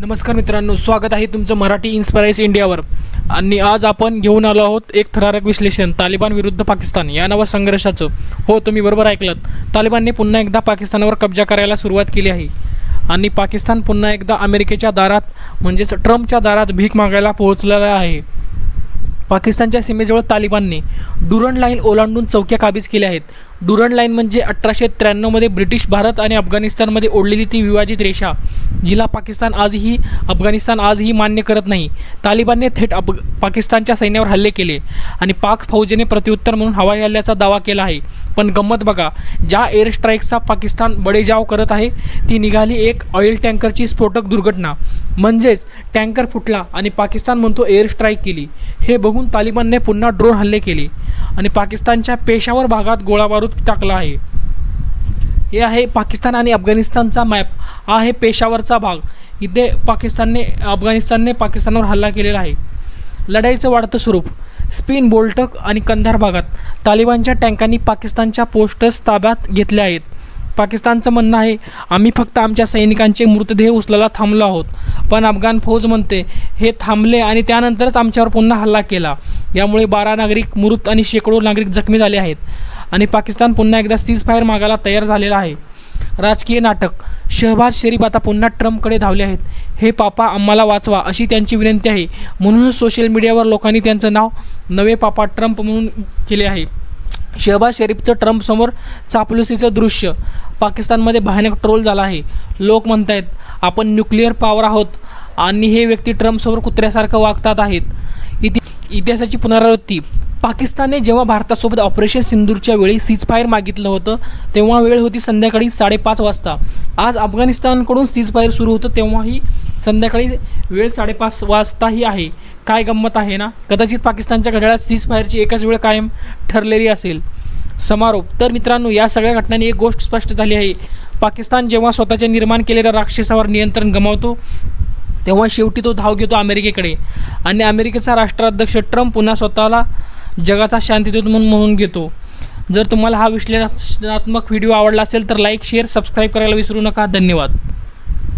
नमस्कार मित्रांनो स्वागत आहे तुमचं मराठी इन्स्पायर्स इंडियावर आणि आज आपण घेऊन आलो आहोत एक थरारक विश्लेषण तालिबान विरुद्ध पाकिस्तान या नावा संघर्षाचं. हो तुम्ही बरोबर ऐकलात. तालिबानने पुन्हा एकदा पाकिस्तानवर कब्जा करायला सुरुवात केली आहे. आणि पाकिस्तान पुन्हा एकदा अमेरिकेच्या दारात म्हणजेच ट्रम्पच्या दारात भीक मागायला पोहोचलेला आहे. पाकिस्तानच्या सीमेजवळ तालिबानने डुरण लाईन ओलांडून चौक्या काबीज केल्या आहेत. डुरण लाईन म्हणजे अठराशे त्र्याण्णवमध्ये ब्रिटिश भारत आणि अफगाणिस्तानमध्ये ओढलेली ती विवादित रेषा. जिला पाकिस्तान आजही अफगाणिस्तान आजही मान्य करत नाही. तालिबानने थेट अफ पाकिस्तानच्या सैन्यावर हल्ले केले आणि पाक फौजेने प्रत्युत्तर म्हणून हवाई हल्ल्याचा दावा केला आहे. पण गंमत बघा ज्या एअर स्ट्राईकचा पाकिस्तान बडेजाव करत आहे ती निघाली एक ऑइल टँकरची स्फोटक दुर्घटना. म्हणजेच टँकर फुटला आणि पाकिस्तान म्हणतो एअर स्ट्राईक केली. हे बघून तालिबानने पुन्हा ड्रोन हल्ले केले आणि पाकिस्तानच्या पेशावर भागात गोळाबारूद टाकला आहे. हे आहे पाकिस्तान आणि अफगाणिस्तानचा मॅप. हा आहे पेशावरचा भाग. इथे पाकिस्तानने अफगाणिस्तानने पाकिस्तानवर हल्ला केलेला आहे. लढाईचं वाढतं स्वरूप. स्पिन बोल्टक आणि कंधार भागात तालिबानच्या टँकांनी पाकिस्तानच्या पोस्टर्स ताब्यात घेतल्या आहेत. पाकिस्तानचं म्हणणं आहे आम्ही फक्त आमच्या सैनिकांचे मृतदेह उचलायला थांबलो आहोत. पण अफगाण फौज म्हणते हे थांबले आणि त्यानंतरच आमच्यावर पुन्हा हल्ला केला. यामुळे बारा नागरिक मृत आणि शेकडो नागरिक जखमी झाले आहेत. आणि पाकिस्तान पुन्हा एकदा सीज फायर मागायला तयार झालेला आहे. राजकीय नाटक शहबाज शरीफ आता पुन्हा ट्रम्पकडे धावले आहेत. हे पापा आम्हाला वाचवा अशी त्यांची विनंती आहे. म्हणूनच सोशल मीडियावर लोकांनी त्यांचं नाव नवे पापा ट्रम्प म्हणून केले आहे. शहबाज शरीफचं ट्रम्पसमोर चापलुसीचं दृश्य. पाकिस्तानमध्ये भयानक ट्रोल झाला आहे. लोक म्हणत आहेत आपण न्यूक्लिअर पॉवर आहोत आणि हे व्यक्ती ट्रम्पसमोर कुत्र्यासारखं वागतात आहेत. इति इतिहासाची पुनरावृत्ती. पाकिस्तानने जेव्हा भारतासोबत ऑपरेशन सिंदूरच्या वेळी सीजफायर मागितलं होतं तेव्हा वेळ होती संध्याकाळी साडेपाच वाजता. आज अफगाणिस्तानकडून सीजफायर सुरू होतं तेव्हाही संध्याकाळी वेळ साडेपाच वाजताही आहे. काय गंमत आहे ना? कदाचित पाकिस्तानच्या घड्याळात सीजफायरची एकाच वेळ कायम ठरलेली असेल. समारोप. तर मित्रांनो या सगळ्या घटनांनी एक गोष्ट स्पष्ट झाली आहे. पाकिस्तान जेव्हा स्वतःच्या निर्माण केलेल्या राक्षसावर नियंत्रण गमावतो तेव्हा शेवटी तो धाव घेतो अमेरिकेकडे. आणि अमेरिकेचा राष्ट्राध्यक्ष ट्रम्प पुन्हा स्वतःला जगाचा शांतीदूत म्हणून म्हणून घेतो. जर तुम्हाला हा विश्लेषणात्मक व्हिडिओ आवडला असेल तर लाईक शेअर सबस्क्राईब करायला विसरू नका. धन्यवाद.